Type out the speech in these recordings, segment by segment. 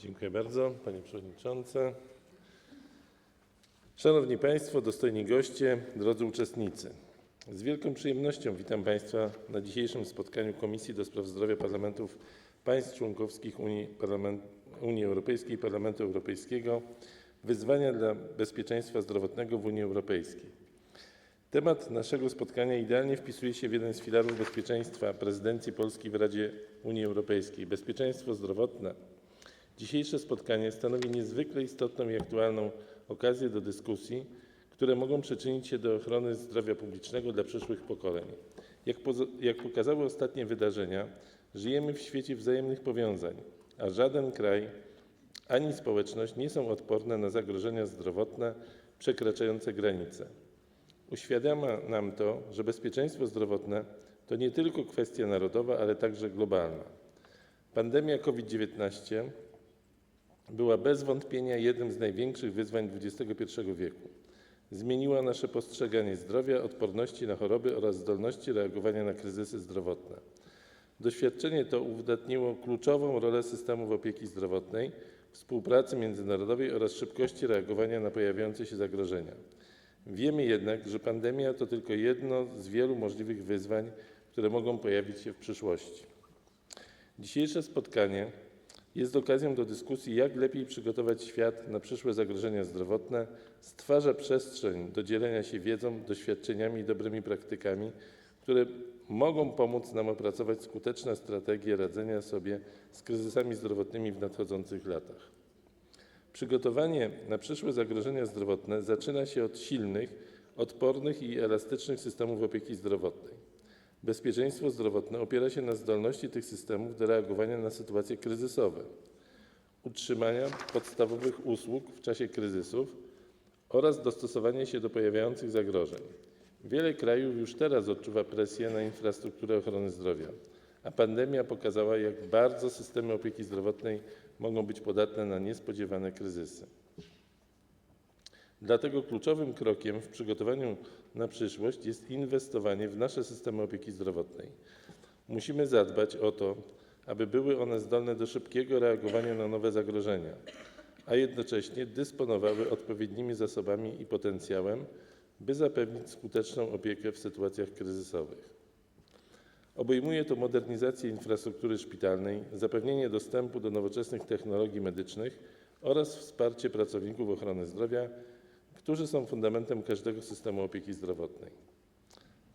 Dziękuję bardzo, panie przewodniczący. Szanowni Państwo, dostojni goście, drodzy uczestnicy. Z wielką przyjemnością witam Państwa na dzisiejszym spotkaniu Komisji do Spraw Zdrowia Parlamentów Państw Członkowskich Unii, Parlament, Unii Europejskiej i Parlamentu Europejskiego Wyzwania dla bezpieczeństwa zdrowotnego w Unii Europejskiej. Temat naszego spotkania idealnie wpisuje się w jeden z filarów bezpieczeństwa prezydencji Polski w Radzie Unii Europejskiej bezpieczeństwo zdrowotne. Dzisiejsze spotkanie stanowi niezwykle istotną i aktualną okazję do dyskusji, które mogą przyczynić się do ochrony zdrowia publicznego dla przyszłych pokoleń. Jak, pokazały ostatnie wydarzenia, żyjemy w świecie wzajemnych powiązań, a żaden kraj ani społeczność nie są odporne na zagrożenia zdrowotne przekraczające granice. Uświadamia nam to, że bezpieczeństwo zdrowotne to nie tylko kwestia narodowa, ale także globalna. Pandemia COVID-19 była bez wątpienia jednym z największych wyzwań XXI wieku. Zmieniła nasze postrzeganie zdrowia, odporności na choroby oraz zdolności reagowania na kryzysy zdrowotne. Doświadczenie to uwydatniło kluczową rolę systemów opieki zdrowotnej, współpracy międzynarodowej oraz szybkości reagowania na pojawiające się zagrożenia. Wiemy jednak, że pandemia to tylko jedno z wielu możliwych wyzwań, które mogą pojawić się w przyszłości. Dzisiejsze spotkanie jest okazją do dyskusji, jak lepiej przygotować świat na przyszłe zagrożenia zdrowotne, stwarza przestrzeń do dzielenia się wiedzą, doświadczeniami i dobrymi praktykami, które mogą pomóc nam opracować skuteczne strategie radzenia sobie z kryzysami zdrowotnymi w nadchodzących latach. Przygotowanie na przyszłe zagrożenia zdrowotne zaczyna się od silnych, odpornych i elastycznych systemów opieki zdrowotnej. Bezpieczeństwo zdrowotne opiera się na zdolności tych systemów do reagowania na sytuacje kryzysowe, utrzymania podstawowych usług w czasie kryzysów oraz dostosowania się do pojawiających zagrożeń. Wiele krajów już teraz odczuwa presję na infrastrukturę ochrony zdrowia, a pandemia pokazała, jak bardzo systemy opieki zdrowotnej mogą być podatne na niespodziewane kryzysy. Dlatego kluczowym krokiem w przygotowaniu na przyszłość jest inwestowanie w nasze systemy opieki zdrowotnej. Musimy zadbać o to, aby były one zdolne do szybkiego reagowania na nowe zagrożenia, a jednocześnie dysponowały odpowiednimi zasobami i potencjałem, by zapewnić skuteczną opiekę w sytuacjach kryzysowych. Obejmuje to modernizację infrastruktury szpitalnej, zapewnienie dostępu do nowoczesnych technologii medycznych oraz wsparcie pracowników ochrony zdrowia, którzy są fundamentem każdego systemu opieki zdrowotnej.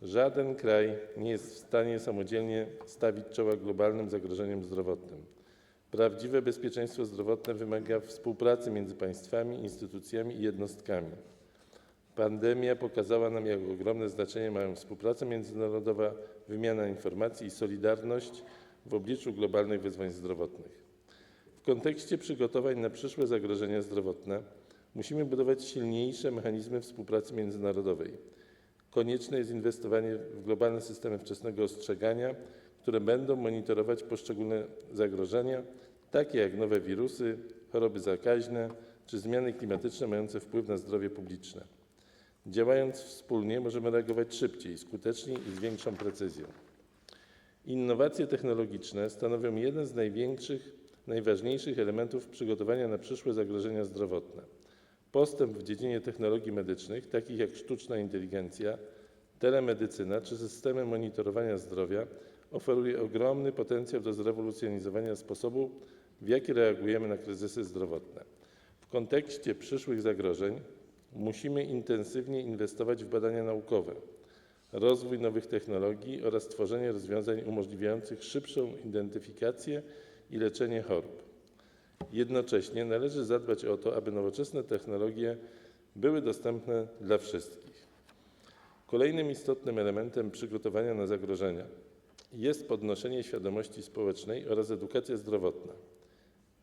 Żaden kraj nie jest w stanie samodzielnie stawić czoła globalnym zagrożeniom zdrowotnym. Prawdziwe bezpieczeństwo zdrowotne wymaga współpracy między państwami, instytucjami i jednostkami. Pandemia pokazała nam, jak ogromne znaczenie mają współpraca międzynarodowa, wymiana informacji i solidarność w obliczu globalnych wyzwań zdrowotnych. W kontekście przygotowań na przyszłe zagrożenia zdrowotne musimy budować silniejsze mechanizmy współpracy międzynarodowej. Konieczne jest inwestowanie w globalne systemy wczesnego ostrzegania, które będą monitorować poszczególne zagrożenia, takie jak nowe wirusy, choroby zakaźne czy zmiany klimatyczne mające wpływ na zdrowie publiczne. Działając wspólnie, możemy reagować szybciej, skuteczniej i z większą precyzją. Innowacje technologiczne stanowią jeden z największych, najważniejszych elementów przygotowania na przyszłe zagrożenia zdrowotne. Postęp w dziedzinie technologii medycznych, takich jak sztuczna inteligencja, telemedycyna czy systemy monitorowania zdrowia, oferuje ogromny potencjał do zrewolucjonizowania sposobu, w jaki reagujemy na kryzysy zdrowotne. W kontekście przyszłych zagrożeń musimy intensywnie inwestować w badania naukowe, rozwój nowych technologii oraz tworzenie rozwiązań umożliwiających szybszą identyfikację i leczenie chorób. Jednocześnie należy zadbać o to, aby nowoczesne technologie były dostępne dla wszystkich. Kolejnym istotnym elementem przygotowania na zagrożenia jest podnoszenie świadomości społecznej oraz edukacja zdrowotna.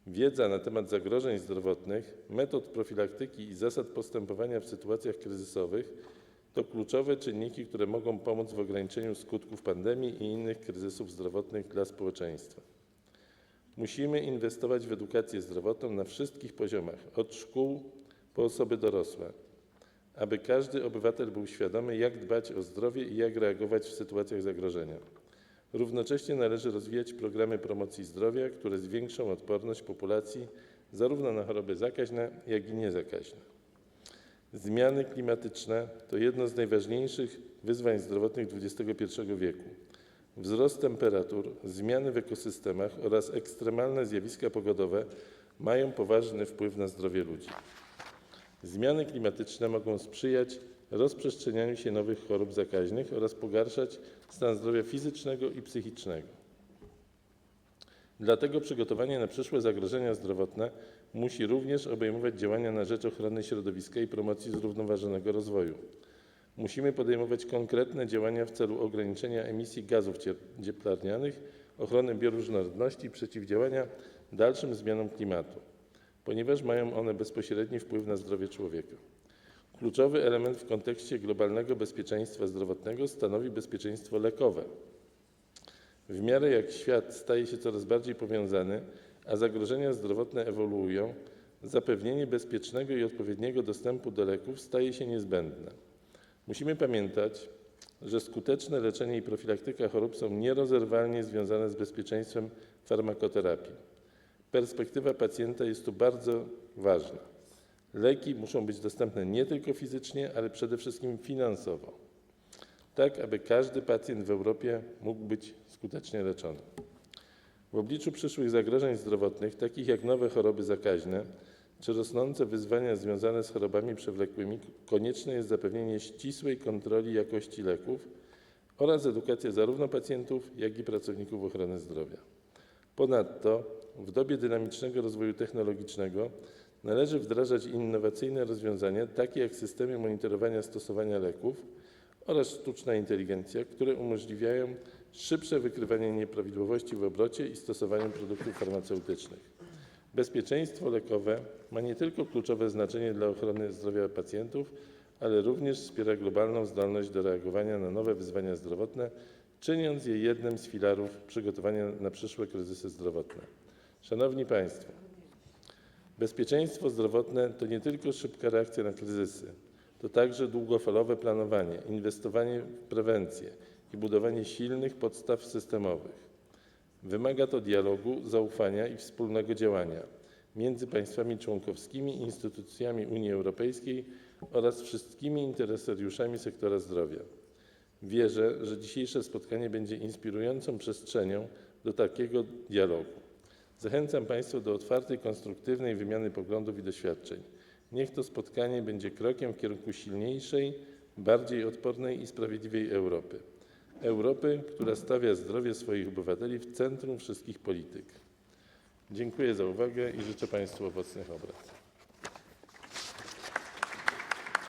Wiedza na temat zagrożeń zdrowotnych, metod profilaktyki i zasad postępowania w sytuacjach kryzysowych to kluczowe czynniki, które mogą pomóc w ograniczeniu skutków pandemii i innych kryzysów zdrowotnych dla społeczeństwa. Musimy inwestować w edukację zdrowotną na wszystkich poziomach, od szkół po osoby dorosłe, aby każdy obywatel był świadomy, jak dbać o zdrowie i jak reagować w sytuacjach zagrożenia. Równocześnie należy rozwijać programy promocji zdrowia, które zwiększą odporność populacji zarówno na choroby zakaźne, jak i niezakaźne. Zmiany klimatyczne to jedno z najważniejszych wyzwań zdrowotnych XXI wieku. Wzrost temperatur, zmiany w ekosystemach oraz ekstremalne zjawiska pogodowe mają poważny wpływ na zdrowie ludzi. Zmiany klimatyczne mogą sprzyjać rozprzestrzenianiu się nowych chorób zakaźnych oraz pogarszać stan zdrowia fizycznego i psychicznego. Dlatego przygotowanie na przyszłe zagrożenia zdrowotne musi również obejmować działania na rzecz ochrony środowiska i promocji zrównoważonego rozwoju. Musimy podejmować konkretne działania w celu ograniczenia emisji gazów cie- cieplarnianych, ochrony bioróżnorodności i przeciwdziałania dalszym zmianom klimatu, ponieważ mają one bezpośredni wpływ na zdrowie człowieka. Kluczowy element w kontekście globalnego bezpieczeństwa zdrowotnego stanowi bezpieczeństwo lekowe. W miarę jak świat staje się coraz bardziej powiązany, a zagrożenia zdrowotne ewoluują, zapewnienie bezpiecznego i odpowiedniego dostępu do leków staje się niezbędne. Musimy pamiętać, że skuteczne leczenie i profilaktyka chorób są nierozerwalnie związane z bezpieczeństwem farmakoterapii. Perspektywa pacjenta jest tu bardzo ważna. Leki muszą być dostępne nie tylko fizycznie, ale przede wszystkim finansowo, tak aby każdy pacjent w Europie mógł być skutecznie leczony. W obliczu przyszłych zagrożeń zdrowotnych, takich jak nowe choroby zakaźne czy rosnące wyzwania związane z chorobami przewlekłymi, konieczne jest zapewnienie ścisłej kontroli jakości leków oraz edukacja zarówno pacjentów, jak i pracowników ochrony zdrowia. Ponadto w dobie dynamicznego rozwoju technologicznego należy wdrażać innowacyjne rozwiązania, takie jak systemy monitorowania stosowania leków oraz sztuczna inteligencja, które umożliwiają szybsze wykrywanie nieprawidłowości w obrocie i stosowaniu produktów farmaceutycznych. Bezpieczeństwo lekowe ma nie tylko kluczowe znaczenie dla ochrony zdrowia pacjentów, ale również wspiera globalną zdolność do reagowania na nowe wyzwania zdrowotne, czyniąc je jednym z filarów przygotowania na przyszłe kryzysy zdrowotne. Szanowni Państwo, bezpieczeństwo zdrowotne to nie tylko szybka reakcja na kryzysy, to także długofalowe planowanie, inwestowanie w prewencję i budowanie silnych podstaw systemowych. Wymaga to dialogu, zaufania i wspólnego działania między państwami członkowskimi, instytucjami Unii Europejskiej oraz wszystkimi interesariuszami sektora zdrowia. Wierzę, że dzisiejsze spotkanie będzie inspirującą przestrzenią do takiego dialogu. Zachęcam Państwa do otwartej, konstruktywnej wymiany poglądów i doświadczeń. Niech to spotkanie będzie krokiem w kierunku silniejszej, bardziej odpornej i sprawiedliwej Europy. Europy, która stawia zdrowie swoich obywateli w centrum wszystkich polityk. Dziękuję za uwagę i życzę Państwu owocnych obrad.